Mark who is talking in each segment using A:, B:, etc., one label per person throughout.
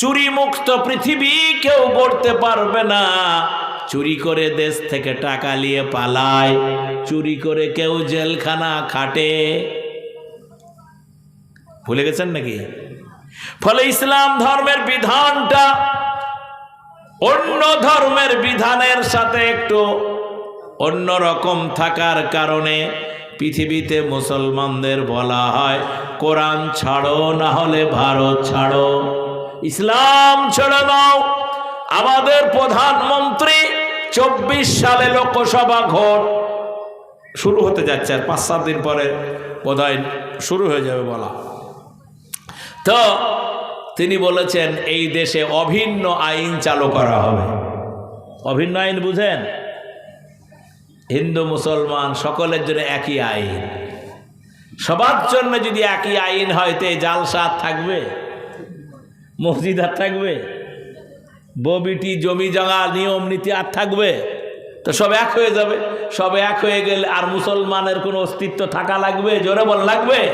A: চুরি মুক্ত পৃথিবী কেউ গড়তে পারবে না। চুরি করে দেশ থেকে টাকা নিয়ে পালায়, চুরি করে কেউ জেলখানা খাটে। ভুলে গেছেন নাকি? ফলে ইসলাম ধর্মের বিধানটা অন্য ধর্মের বিধানের সাথে একটু অন্য রকম থাকার কারণে পৃথিবীতে মুসলমানদের বলা হয়, কোরআন ছাড়ো, না হলে ভারত ছাড়ো। ইসলাম ছেড়ে দাও। আমাদের প্রধানমন্ত্রী চব্বিশ সালে লোকসভা ভোট শুরু হতে যাচ্ছে আর পাঁচ সাত দিন পরে বোধহয় শুরু হয়ে যাবে বলা। তো তিনি বলেছেন, এই দেশে অভিন্ন আইন চালু করা হবে। অভিন্ন আইন বুঝেন? হিন্দু, মুসলমান, সকলের জন্য একই আইন। সবার জন্য যদি একই আইন হয়, তো এই জালসা থাকবে? মসজিদ আর থাকবে? ববিটি জমি জমা নিয়ম, নীতি আর থাকবে? তো সব এক হয়ে যাবে। সব এক হয়ে গেলে আর মুসলমানের কোনো অস্তিত্ব থাকা লাগবে? জোরে বল, লাগবে?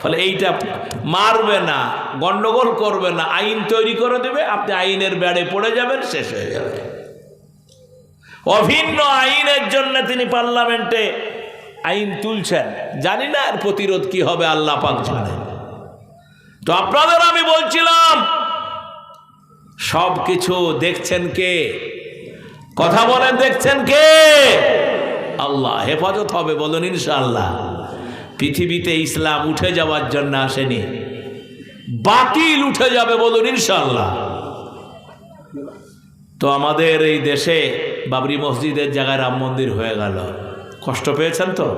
A: ফলে এইটা মারবে না, গন্ডগোল করবে না, আইন তৈরি করে দেবে, আপনি আইনের বেড়ে পড়ে যাবেন, শেষ হয়ে যাবে। অভিন্ন আইনের জন্য তিনি পার্লামেন্টে আইন তুলছেন। জানি না আর প্রতিরোধ কি হবে, আল্লাহ পাক জানেন। তো আপনাদের আমি বলছিলাম সব কিছু দেখছেন কে? কথা বলেন, দেখছেন কে? আল্লাহ হেফাজত হবে বলুন ইনশাল্লাহ পৃথিবীতে ইসলাম উঠে যাওয়ার জন্য আসেনি, বাতিল উঠে যাবে বলুন ইনশাল্লাহ তো আমাদের এই দেশে বাবরি মসজিদের জায়গায় রাম মন্দির হয়ে গেল। কষ্ট পেয়েছেন তো?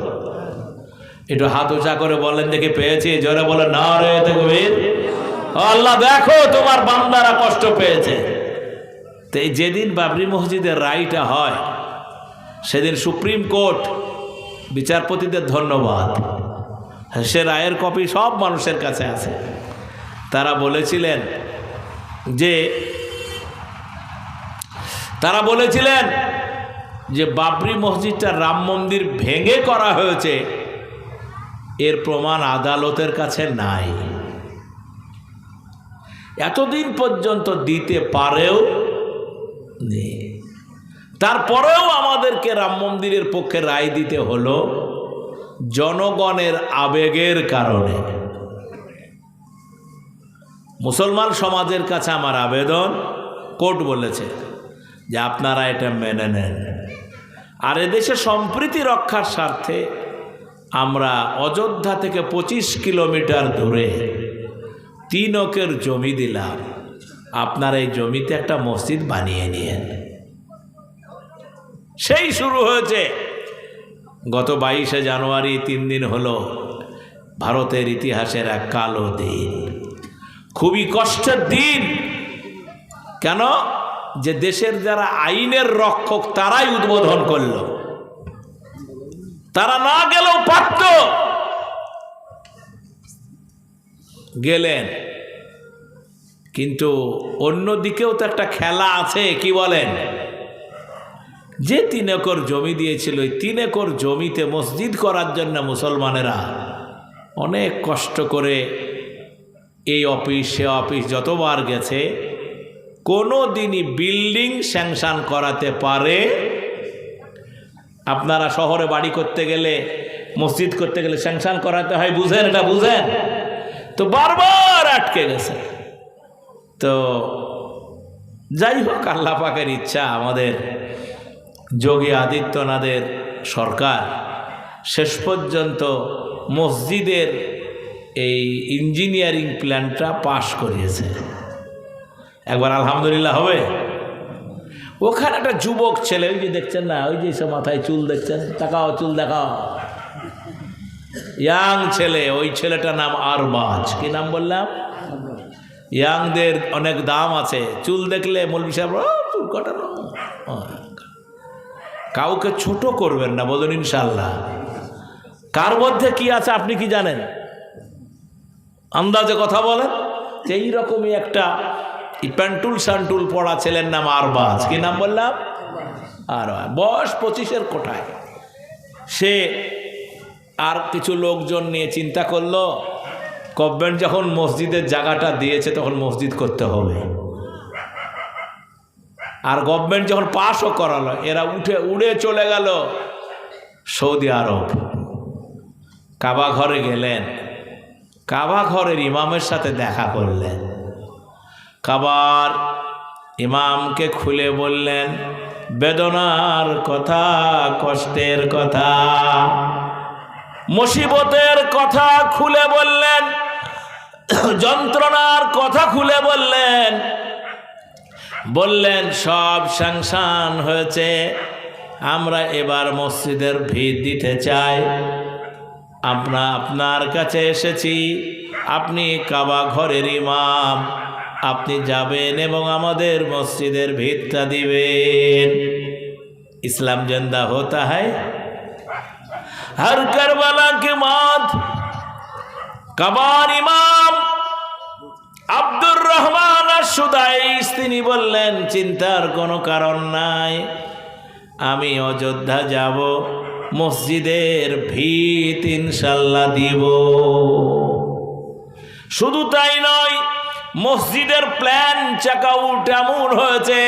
A: একটু হাত উঁচা করে বলেন দেখে পেয়েছি? জোরে বলে, না রে দেখবির আল্লাহ, দেখো তোমার বান্দারা কষ্ট পেয়েছে। তো এই যেদিন বাবরি মসজিদের রায়টা হয়, সেদিন সুপ্রিম কোর্ট বিচারপতিদের ধন্যবাদ। সে রায়ের কপি সব মানুষের কাছে আছে। তারা বলেছিলেন যে, তারা বলেছিলেন যে, বাবরি মসজিদটা রাম মন্দির ভেঙে করা হয়েছে। এর প্রমাণ আদালতের কাছে নাই। এতদিন পর্যন্ত দিতে পারেও নেই। তারপরেও আমাদেরকে রাম মন্দিরের পক্ষে রায় দিতে হলো জনগণের আবেগের কারণে। মুসলমান সমাজের কাছে আমার আবেদন, কোর্ট বলেছে যে আপনারা এটা মেনে নেন। আর এদেশে সম্প্রীতি রক্ষার স্বার্থে আমরা অযোধ্যা থেকে পঁচিশ কিলোমিটার দূরে তিন অকের জমি দিলাম। আপনার এই জমিতে একটা মসজিদ বানিয়ে নিয়েন। সেই শুরু হয়েছে। গত বাইশে জানুয়ারি তিন দিন হলো ভারতের ইতিহাসের এক কালো দিন। খুবই কষ্টের দিন। কেন? যে দেশের যারা আইনের রক্ষক, তারাই উদ্বোধন করল। তারা না গেলেও পারত। গেলেন। কিন্তু অন্যদিকেও তো একটা খেলা আছে, কি বলেন? যে তিন একর জমি দিয়েছিল, ওই তিন একর জমিতে মসজিদ করার জন্য মুসলমানেরা অনেক কষ্ট করে এই অফিস, সে অফিস যতবার গেছে, কোনো দিনই বিল্ডিং স্যাংশন করাতে পারে আপনারা শহরে বাড়ি করতে গেলে, মসজিদ করতে গেলে স্যাংশন করাতে হয়, বুঝেন এটা বুঝেন? তো বারবার আটকে গেছে। তো যাই হোক, আল্লাহ পাকের ইচ্ছা আমাদের, যোগী আদিত্যনাথের সরকার শেষ পর্যন্ত মসজিদের এই ইঞ্জিনিয়ারিং প্ল্যানটা পাশ করিয়েছে। একবার আলহামদুলিল্লাহ হবে? ওখানে একটা যুবক ছেলে, ওই যে দেখছেন না, ওই যে সব মাথায় চুল দেখছেন? তাকাও, চুল দেখাও। ইয়াং ছেলে, ওই ছেলেটার নাম আরবাজ। কি নাম বললাম? ইয়াংদের অনেক দাম আছে। চুল দেখলে মৌলবি সাহেব চুল কাটানো। কাউকে ছোট করবেন না, বলুন ইনশাল্লাহ কার মধ্যে কি আছে আপনি কি জানেন? আন্দাজে কথা বলেন। যে এইরকমই একটা প্যান্টুল সান্টুল পড়া ছেলের নাম আরবাজ। কি নাম বললাম? আর বয়স পঁচিশের কোঠায়। সে আর কিছু লোকজন নিয়ে চিন্তা করল, গভর্নমেন্ট যখন মসজিদের জায়গাটা দিয়েছে তখন মসজিদ করতে হবে। আর গভর্নমেন্ট যখন পাশও করালো, এরা উঠে, উড়ে চলে গেল সৌদি আরব। কাবা ঘরে গেলেন। কাবা ঘরের ইমামের সাথে দেখা করলেন। কাবার ইমামকে খুলে বললেন, বেদনার কথা, কষ্টের কথা। মুসিবতের কথা খুলে বললেন, যন্ত্রণার কথা খুলে বললেন। বললেন, সব সাংসান হয়েছে, আমরা এবার মসজিদের ভিড় দিতে চাই। আমরা আপনার কাছে এসেছি, আপনি কাবা ঘরের ইমাম। আপনি যাবেন এবং আমাদের মসজিদের ভিতটা দিবেন ইসলাম জন্দা হতা হয় হর করবালা के बाद কাবার ইমাম আব্দুর রহমান সুদাইস তিনি বললেন চিন্তার কোনো কারণ নাই আমি অযোধ্যা যাব মসজিদের ভিত ইনশাল্লাহ দিব শুধু তাই নয় মসজিদের প্ল্যান চাকাউট এমন হয়েছে।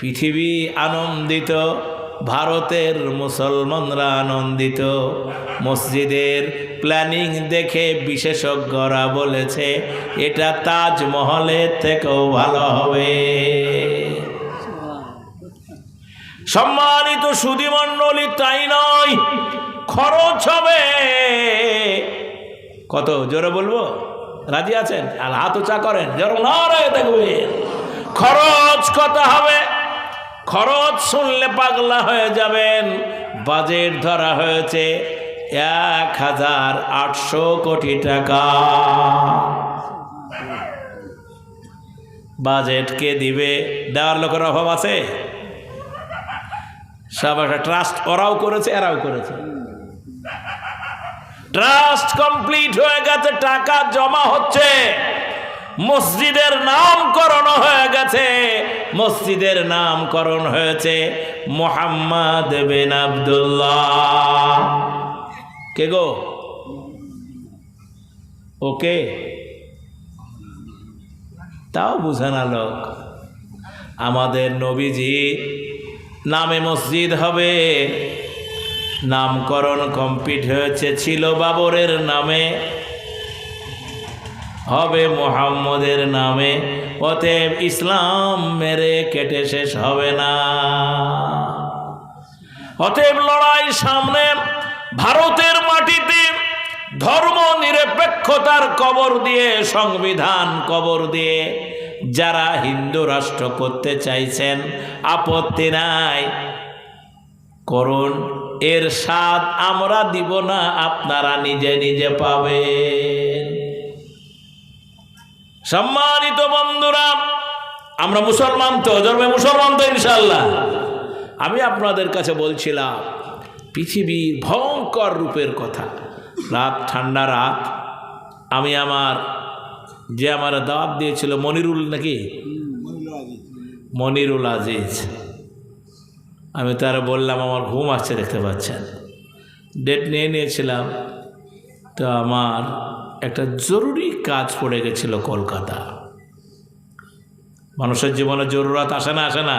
A: পৃথিবী আনন্দিত, ভারতের মুসলমানরা আনন্দিত। মসজিদের প্ল্যানিং দেখে বিশেষজ্ঞরা বলেছে, এটা তাজমহলের থেকেও ভালো হবে। সম্মানিত সুদীমণ্ডলী তাই নয়, খরচ হবে। কত জোরে বলব? রাজি আছেন? আর হাত উঁচা করেন। নরে দেখবেন খরচ কত হবে? খরচ শুনলে পাগলা হয়ে যাবেন। বাজেট ধরা হয়েছে এক হাজার আটশো কোটি টাকা। বাজেট কে দিবে? দেওয়ার লোকের অভাব আছে? সব একটা ট্রাস্ট ওরাও করেছে, এরাও করেছে। ট্রাস্ট কমপ্লিট হয়ে গেছে, টাকা জমা হচ্ছে। মসজিদের নামকরণ হয়ে গেছে। মসজিদের নামকরণ হয়েছে মোহাম্মদ বিন আব্দুল্লাহ। কে গো? ওকে? তাও বুঝে না লোক। আমাদের নবীজি নামে মসজিদ হবে। নামকরণ কমপ্লিট হয়েছে, ছিল বাবরের নামে। হবে মোহাম্মদের নামে, অতএব ইসলাম মেরে কেটে শেষ হবে না। অতএব লড়াই সামনে, ভারতের মাটিতে ধর্ম নিরপেক্ষতার কবর দিয়ে, সংবিধান কবর দিয়ে যারা হিন্দু রাষ্ট্র করতে চাইছেন, আপত্তি নাই। করুন। এর স্বাদ আমরা দিব না, আপনারা নিজে নিজে পাবেন। সম্মানিত বন্ধুরা, আমরা মুসলমান তো, ধর্মে মুসলমান তো ইনশাল্লাহ আমি আপনাদের কাছে বলছিলাম, পৃথিবীর ভয়ঙ্কর রূপের কথা। রাত, ঠান্ডা রাত, আমি আমার, যে আমার দাওয়াত দিয়েছিল মনিরুল নাকি? মনিরুল আজিজ। আমি তারা বললাম, আমার ঘুম আসছে, দেখতে পাচ্ছেন। ডেট নিয়ে নিয়েছিলাম, তো আমার একটা জরুরি কাজ পড়ে গেছিল কলকাতা। মানুষের জীবনে জরুরত আসে না আসে না।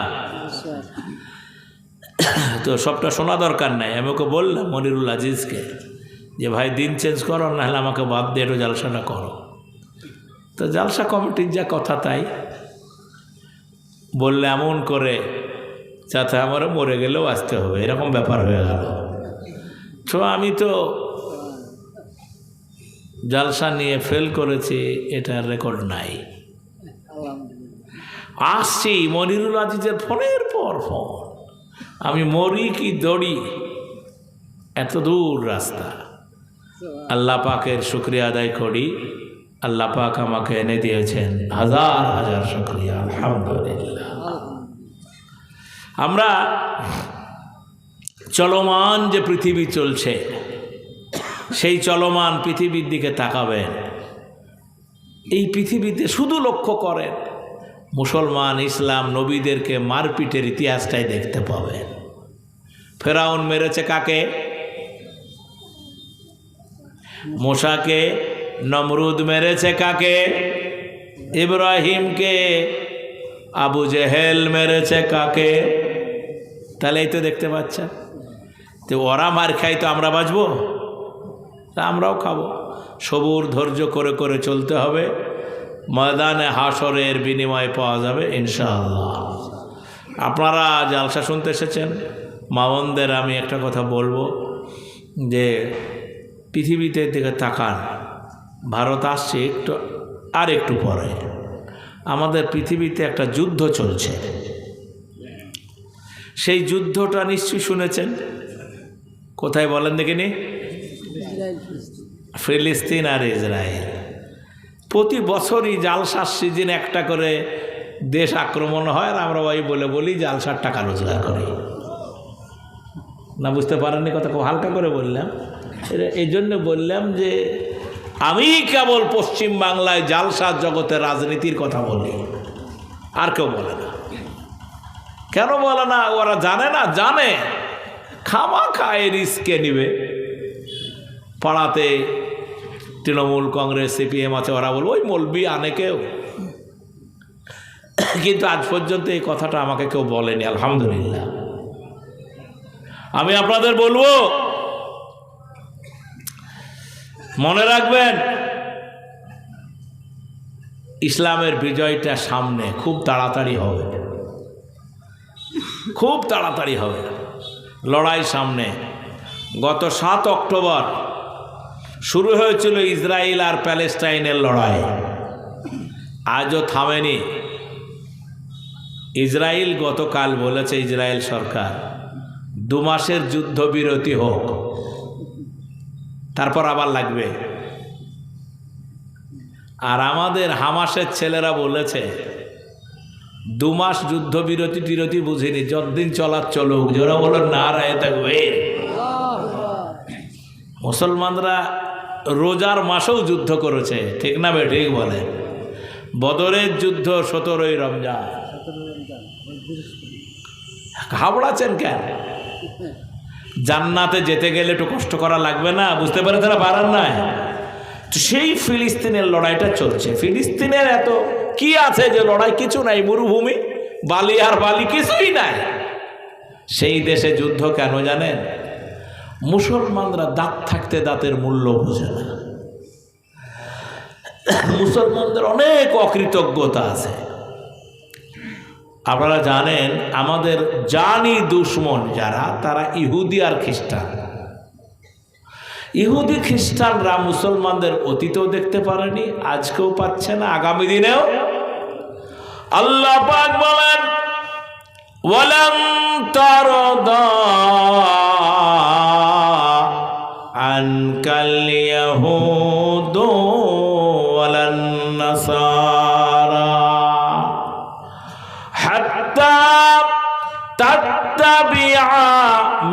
A: তো সবটা শোনা দরকার নাই, আমি ওকে বললাম মনিরুল আজিজকে যে, ভাই, দিন চেঞ্জ করো, নাহলে আমাকে বাদ দিয়ে একটু জালসাটা করো। তো জালসা কমিটির যা কথা তাই, বললে এমন করে যাতে আমারও মরে গেলেও আসতে হবে। এরকম ব্যাপার হয়ে গেল। তো আমি তো জালসা নিয়ে ফেল করেছি, এটার রেকর্ড নাই। আসছি মনিরুল আজিজের ফোনের পর ফোন। আমি মরি কি দড়ি? এত দূর রাস্তা। আল্লাহ পাকের শুক্রিয়া আদায় করি। আল্লাহ পাক আমাকে এনে দিয়েছেন হাজার হাজার শুক্রিয়া। আলহামদুলিল্লাহ। আমরা চলমান যে পৃথিবী চলছে, সেই চলমান পৃথিবীর দিকে তাকাবেন। এই পৃথিবীতে শুধু লক্ষ্য করেন, মুসলমান, ইসলাম, নবীদেরকে মারপিটের ইতিহাসটাই দেখতে পাবেন। ফেরাউন মেরেছে কাকে? মশাকে, নমরুদ মেরেছে কাকে? ইব্রাহিমকে, আবু জেহেল মেরেছে কাকে? তাহলে এই তো দেখতে পাচ্ছেন। তো ওরা মার খাই তো আমরা বাঁচবো? তা আমরাও খাব। সবুর ধৈর্য করে করে চলতে হবে। ময়দানে হাসরের বিনিময় পাওয়া যাবে ইনশাআল্লাহ। আপনারা জালসা শুনতে এসেছেন? মামনদের আমি একটা কথা বলব যে পৃথিবীতে দিকে তাকান। ভারত আসছে একটু, আর একটু পরে। আমাদের পৃথিবীতে একটা যুদ্ধ চলছে। সেই যুদ্ধটা নিশ্চয়ই শুনেছেন? কোথায় বলেন দেখিনি ফিলিস্তিন আর ইসরায়েল। প্রতি বছরই জালসার সিজন একটা করে দেশ আক্রমণ হয় আর আমরা ওই বলে বলি জালসার টাকা রোজগার করি। না, বুঝতে পারেননি কথা, খুব হালকা করে বললাম। এই জন্য বললাম যে আমি কেবল পশ্চিম বাংলায় জালসার জগতে রাজনীতির কথা বলি। আর কেউ বলে না। কেন বলে না? ওরা জানে না? জানে। খামা খায় রিস্কে নিবে। পাড়াতে তৃণমূল কংগ্রেস, সিপিএম আছে, ওরা বলব, ওই মলবি আনে কেউ। কিন্তু আজ পর্যন্ত এই কথাটা আমাকে কেউ বলেনি, আলহামদুলিল্লাহ। আমি আপনাদের বলব, মনে রাখবেন, ইসলামের বিজয়টা সামনে খুব তাড়াতাড়ি হবে। খুব তাড়াতাড়ি হবে। লড়াই সামনে। গত সাত অক্টোবর শুরু হয়েছিল ইসরায়েল আর প্যালেস্টাইনের লড়াই। আজও থামেনি। ইসরায়েল গতকাল বলেছে, ইসরায়েল সরকার, দু মাসের যুদ্ধবিরতি হোক। তারপর আবার লাগবে। আর আমাদের হামাসের ছেলেরা বলেছে দু মাস যুদ্ধবিরতি টিরতি বুঝিনি, যতদিন চলার চলুক যারা বলো না রায় থাকবে। মুসলমানরা রোজার মাসেও যুদ্ধ করেছে, ঠিক না বে ঠিক বলে। বদরের যুদ্ধ সতেরোই রমজান। ঘাবড়াচ্ছেন কেন? জান্নাতে যেতে গেলে একটু কষ্ট করা লাগবে না, বুঝতে পারে তারা পারার নাই সেই ফিলিস্তিনের লড়াইটা চলছে। ফিলিস্তিনের এত কি আছে যে লড়াই? কিছু নাই, মরুভূমি, বালি আর বালি কিছুই নাই। সেই দেশে যুদ্ধ কেন জানেন? মুসলমানরা দাঁত থাকতে দাঁতের মূল্য বোঝে না। মুসলমানদের অনেক অকৃতজ্ঞতা আছে। আপনারা জানেন, আমাদের জানি দুশ্মন যারা, তারা ইহুদি আর খ্রিস্টান। ইহুদি খ্রিস্টানরা মুসলমানদের অতীতেও দেখতে পারেনি, আজকেও পাচ্ছে না, আগামী দিনেও। আল্লাহ পাক বলেন, ওয়ালাম তারদা আনকাল ইয়াহুদু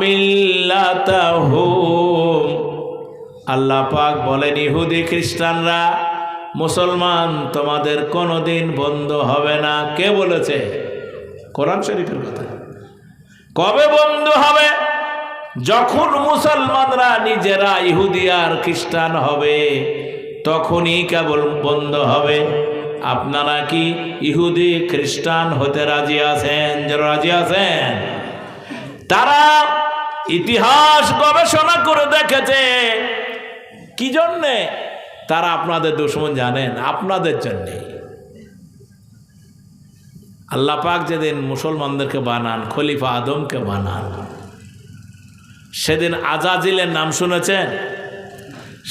A: মিল্লাতাহুম আল্লাহ পাক বলেন, ইহুদি খ্রিস্টানরা, মুসলমান তোমাদের কোনোদিন বন্ধ হবে না। কে বলেছে? কোরআন শরীফের কথা। কবে বন্ধ হবে? যখন মুসলমানরা নিজেরা ইহুদি আর খ্রিস্টান হবে, তখনই কেবল বন্ধ হবে। আপনারা কি ইহুদি, খ্রিস্টান হতে রাজি আছেন? যারা রাজি আছেন? তারা ইতিহাস গবেষণা করে দেখেছে কি জন্যে? তারা আপনাদের দুশ্মন জানেন, আপনাদের জন্যে। আল্লাহ পাক যেদিন মুসলমানদেরকে বানান, খলিফা আদমকে বানান, সেদিন আজাজিলের নাম শুনেছেন?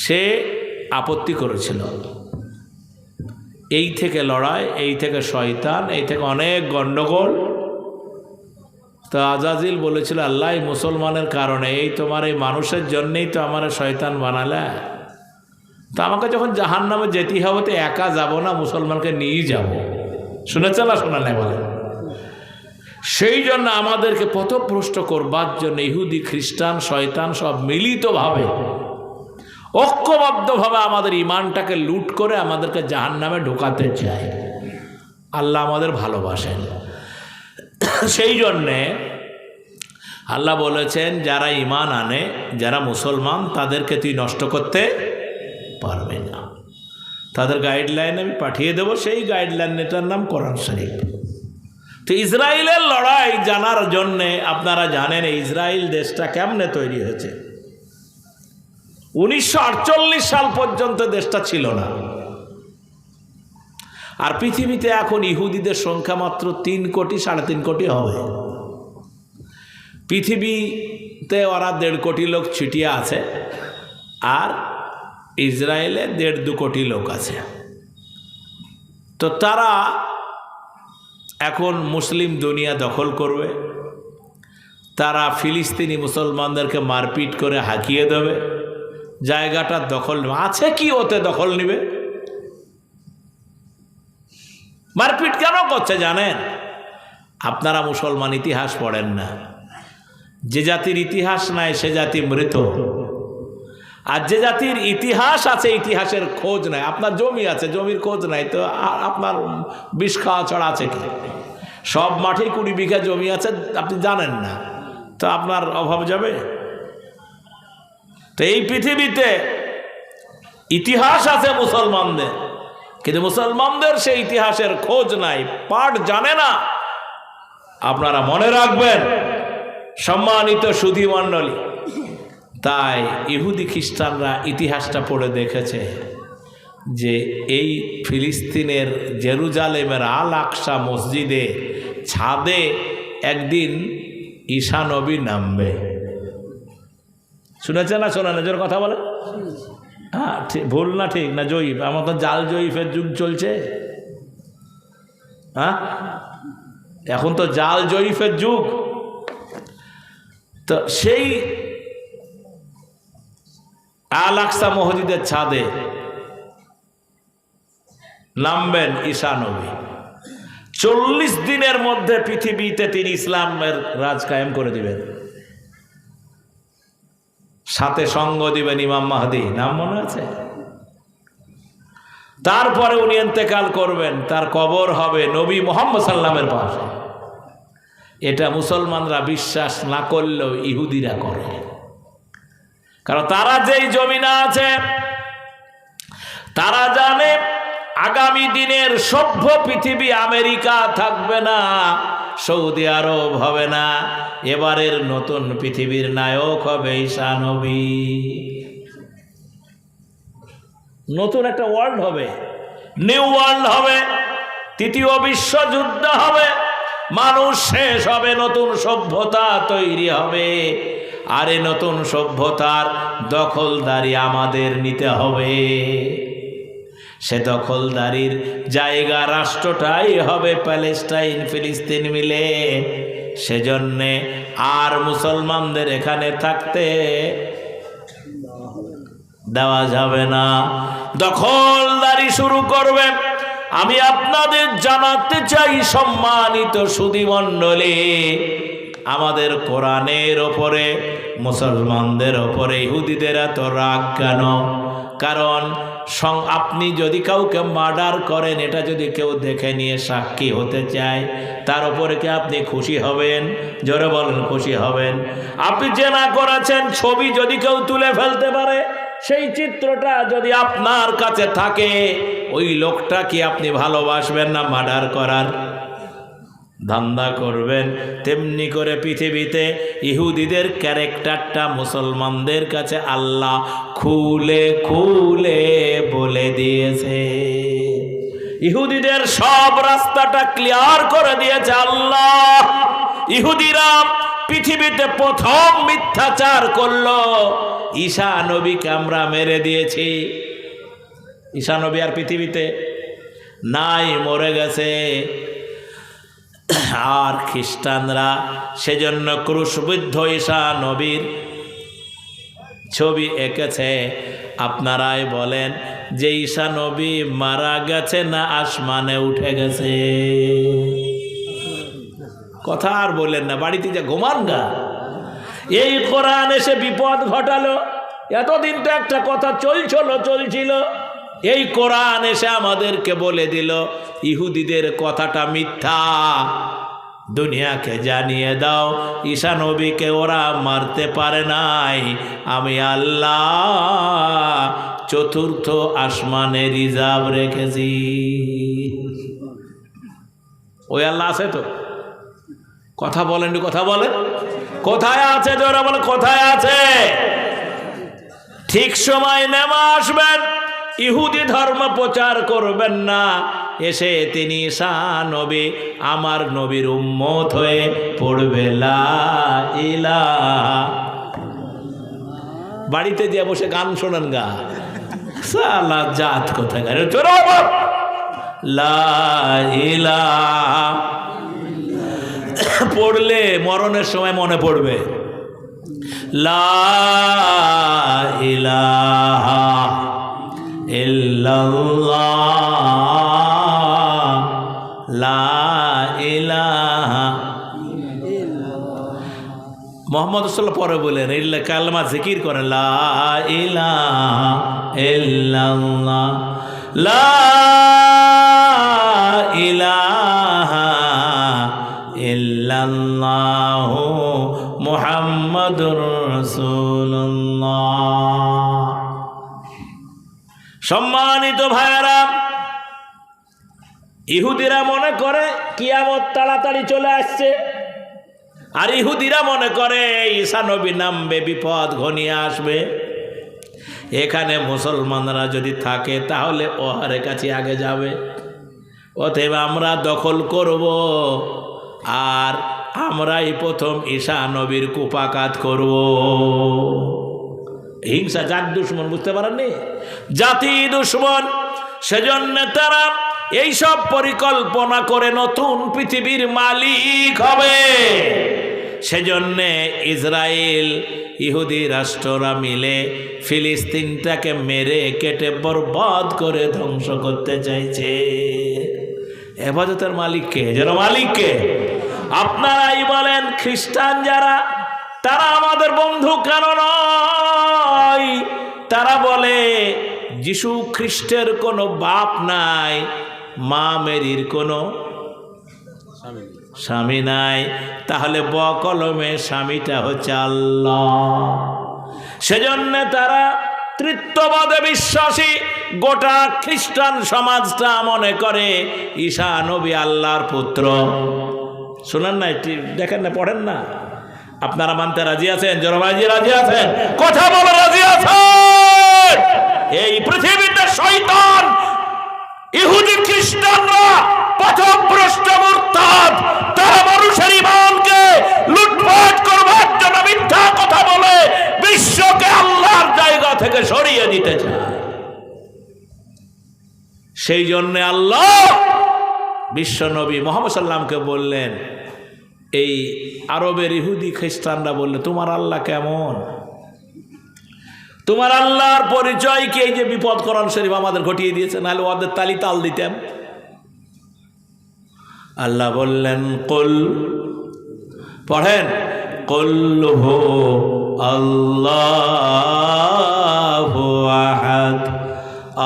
A: সে আপত্তি করেছিল। এই থেকে লড়াই, এই থেকে শয়তান, এই থেকে অনেক গণ্ডগোল তো আজাজিল বলেছিল, আল্লাহ মুসলমানের কারণে এই তোমার এই মানুষের জন্যেই তো আমার শয়তান বানালে। তো আমাকে যখন জাহান নামে যেতে হবে তো একা যাব না, মুসলমানকে নিয়েই যাব। শুনেছে না শোনা নেই বলে সেই জন্য আমাদেরকে পথভ্রষ্ট করবার জন্য ইহুদি, খ্রিস্টান, শয়তান সব মিলিতভাবে, ঐক্যবদ্ধভাবে আমাদের ইমানটাকে লুট করে আমাদেরকে জাহান নামে ঢোকাতে চায়। আল্লাহ আমাদের ভালোবাসেন। সেই জন্যে আল্লাহ বলেছেন, যারা ইমান আনে, যারা মুসলমান, তাদেরকে তুই নষ্ট করতে পারবে না। তাদের গাইডলাইন আমি পাঠিয়ে দেবো, সেই গাইডলাইনটার নাম কোরআন শরীফ। তো ইসরায়েলের লড়াই জানার জন্যে আপনারা জানেন ইসরায়েল দেশটা কেমনে তৈরি হয়েছে। উনিশশো আটচল্লিশ সাল পর্যন্ত দেশটা ছিল না। আর পৃথিবীতে এখন ইহুদিদের সংখ্যা মাত্র তিন কোটি, সাড়ে তিন কোটি হবে। পৃথিবীতে ওরা দেড় কোটি লোক ছিটিয়ে আছে। আর ইসরায়েলে দেড় দু কোটি লোক আছে। তো তারা এখন মুসলিম দুনিয়া দখল করবে। তারা ফিলিস্তিনি মুসলমানদেরকে মারপিট করে হাঁকিয়ে দেবে। জায়গাটা দখল আছে কি ওতে দখল নেবে? মারপিট কেন করছে জানেন? আপনারা মুসলমান ইতিহাস পড়েন না। যে জাতির ইতিহাস নাই, সে জাতি মৃত। আর যে জাতির ইতিহাস আছে, ইতিহাসের খোঁজ নাই। আপনার জমি আছে, জমির খোঁজ নাই, তো আপনার বিষ খাওয়া ছড়া আছে কি? সব মাঠে কুড়ি বিঘা জমি আছে, আপনি জানেন না। তো আপনার অভাব যাবে? তো এই পৃথিবীতে ইতিহাস আছে মুসলমানদের, কিন্তু মুসলমানদের সেই ইতিহাসের খোঁজ নাই। পাঠ জানে না। আপনারা মনে রাখবেন, সম্মানিত সুধী মণ্ডলী তাই ইহুদি খ্রিস্টানরা ইতিহাসটা পড়ে দেখেছে যে এই ফিলিস্তিনের জেরুজালেমের আল আকসা মসজিদে ছাদে একদিন ঈশা নবী নামবে। শুনেছে না শোনা জোর কথা বলে হ্যাঁ ভুল না ঠিক না জয়ীফ? আমার তো জাল জয়ীফের যুগ চলছে। হ্যাঁ? এখন তো জাল জয়ীফের যুগ। তো সেই আল আকসা মসজিদের ছাদে নামবেন ঈশা নবী। চল্লিশ দিনের মধ্যে পৃথিবীতে তিনি ইসলামের রাজ কায়েম করে দিবেন। সাথে সঙ্গ দিবেন ইমাম মাহাদি, নাম মনে আছে? তারপরে উনি এতেকাল করবেন, তার কবর হবে নবী মোহাম্মদ সাল্লামের পাশে। এটা মুসলমানরা বিশ্বাস না করলেও ইহুদিরা করে। কারণ তারা যেই জমিনা আছে, তারা জানে আগামী দিনের সভ্য পৃথিবী আমেরিকা থাকবে না, সৌদি আরব হবে না, এবারের নতুন পৃথিবীর নায়ক হবে ঈশা নবী। নতুন একটা ওয়ার্ল্ড হবে নিউ ওয়ার্ল্ড হবে, তৃতীয় বিশ্বযুদ্ধ হবে, মানুষ শেষ হবে, নতুন সভ্যতা তৈরি হবে। আর নতুন সভ্যতার দখলদারি আমাদের নিতে হবে। সে দখলদারির জায়গা রাষ্ট্রটাই হবে প্যালেস্টাইন, ফিলিস্তিন মিলে। সেজন্যে আর মুসলমানদের এখানে থাকতে দেওয়া যাবে না। দখলদারি শুরু করবে। আমি আপনাদের জানাতে চাই সম্মানিত সুদীমণ্ডলী আমাদের কোরআনের ওপরে, মুসলমানদের ওপরে, ইহুদিদের এত রাগ কেন? কারণ আপনি যদি কাউকে মার্ডার করেন, এটা যদি কেউ দেখে নিয়ে সাক্ষী হতে চায়, তার উপরে কি আপনি খুশি হবেন? জোরে বলেন, খুশি হবেন। আপনি যে না করেছেন, ছবি যদি কেউ তুলে ফেলতে পারে, সেই চিত্রটা যদি আপনার কাছে থাকে, ওই লোকটা কি আপনি ভালোবাসবেন না মার্ডার করার? ধান্দা করবেন তেমনি করে পৃথিবীতে ইহুদিদের ক্যারেক্টারটা মুসলমানদের কাছে আল্লাহ খুলে খুলে বলে দিয়েছে। ইহুদিদের সব রাস্তাটা ক্লিয়ার করে দিয়েছে আল্লাহ। ইহুদিরা পৃথিবীতে প্রথম মিথ্যাচার করল। ঈশা নবীকে আমরা মেরে দিয়েছি। ঈশা নবী আর পৃথিবীতে নাই, মরে গেছে। আর খ্রিস্টানরা সেজন্য ক্রুশবুদ্ধ ঈশা নবীর ছবি এঁকেছে। আপনারাই বলেন যে ঈশা নবী মারা গেছে না আসমানে উঠে গেছে? কথা আর বললেন না, বাড়িতে যে ঘুমান গা। এই কোরআন এসে বিপদ ঘটালো, এতদিন তো একটা কথা চলছিল চলছিল। এই কোরআন এসে আমাদেরকে বলে দিল, ইহুদিদের কথাটা মিথ্যা। দুনিয়াকে জানিয়ে দাও, ঈশা নবীকে ওরা মারতে পারে নাই। আমি আল্লাহ চতুর্থ আসমানে রিজার্ভ রেখেছি। ওই আল্লাহ আছে তো? কথা বলেন কথা বলেন। কোথায় আছে জোরা বলে কোথায় আছে? ঠিক সময় নেমা আসবেন। ইহুদি ধর্ম প্রচার করবেন না। এসে তিনি নবী, আমার নবীর উম্মত হয়ে পড়বে বাড়িতে যে বসে গান শোনেন গা। সালা জাত কোথায় গান চোর পড়লে মরণের সময় মনে পড়বে। লা ইলাহা। লা ইলাহা মোহাম্মদ পরে বলেন ইল্লা কালমা জিকির করেন লা ইলাহা ইল্লাল্লাহ লা ইলাহা সম্মানিত ভাইয়েরা, ইহুদিরা মনে করে কিয়ামত তাড়াতাড়ি চলে আসছে। আর ইহুদিরা মনে করে ঈসা নবী নামবে, বিপদ ঘনিয়ে আসবে। এখানে মুসলমানরা যদি থাকে, তাহলে ওহারের কাছে আগে যাবে। অতএব আমরা দখল করব, আর আমরাই প্রথম ঈশা নবীর কুপাকাত করব। হিংসা জাত দুশ্মন বুঝতে পারেননি? জাতি দুশ্মন, সেজন্য তারা এইসব পরিকল্পনা করে নতুন পৃথিবীর মালিক হবে। সেজন্য ইসরায়েল, ইহুদি রাষ্ট্ররা মিলে ফিলিস্তিনটাকে মেরে, কেটে, বরবাদ করে ধ্বংস করতে চাইছে। এবাদতের মালিককে যারা মালিককে আপনারাই বলেন, খ্রিস্টান যারা, তারা আমাদের বন্ধু কেন নয় তারা বলে, যিশু খ্রিস্টের কোনো বাপ নাই, মা মেরির কোনো স্বামী নাই। তাহলে ব কলমে স্বামীটা হচ্ছে আল্লাহ। সেজন্য তারা তৃত্ববাদে বিশ্বাসী, গোটা খ্রিস্টান সমাজটা মনে করে, ঈশা নবী আল্লাহর পুত্র। শোনেন না দেখেন না, পড়েন না। আপনারা মানতে রাজি আছেন? জনবাজি রাজি আছেন? কথা বলে রাজি আছেন? এই পৃথিবীতে শয়তান, ইহুদি খ্রিস্টানরা পথভ্রষ্ট মুরতাদ। তারা মানুষের ইমানকে লুটপাট করবার জন্য মিথ্যা কথা বলে বিশ্বকে আল্লাহর জায়গা থেকে সরিয়ে দিতে চায়। সেই জন্যে আল্লাহ বিশ্ব নবী মোহাম্মদ সাল্লামকে বললেন এই আরবের ইহুদি খ্রিস্টানরা বললে, তোমার আল্লাহ কেমন? তোমার আল্লাহর পরিচয় কি? এই যে বিপদ করণ শরীফ আমাদের ঘটিয়ে দিয়েছে, নাহলে ওদের তালি তাল দিতাম আল্লাহ বললেন, কল, পড়েন, কল হো আল্লাহ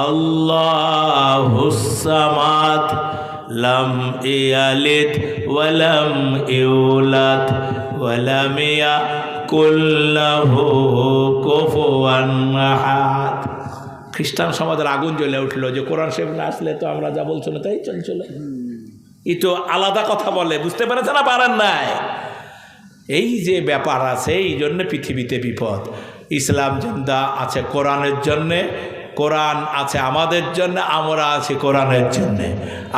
A: আল্লাহ সামাদ লাম ইয়ালিদ ওয়ালাম ইউলাদ ওয়ালাম ইয়াকুল্লাহু কুফুয়ান আহাদ খ্রিস্টান সমাজের আগুন জ্বলে উঠল যে কোরআন শরীফ না আসলে তো আমরা যা বলছো না তাই চলছিল। ই তো আলাদা কথা বলে, বুঝতে পেরেছে না? পারেন নাই। এই যে ব্যাপার আছে, এই জন্য পৃথিবীতে বিপদ। ইসলাম জিন্দা আছে কোরআনের জন্যে কোরআন আছে আমাদের জন্য, আমরা আছি কোরআনের জন্যে।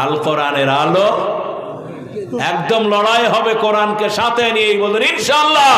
A: আল কোরআনের আলো, একদম লড়াই হবে কোরআনকে সাথে নিয়েই বলুন ইনশাল্লাহ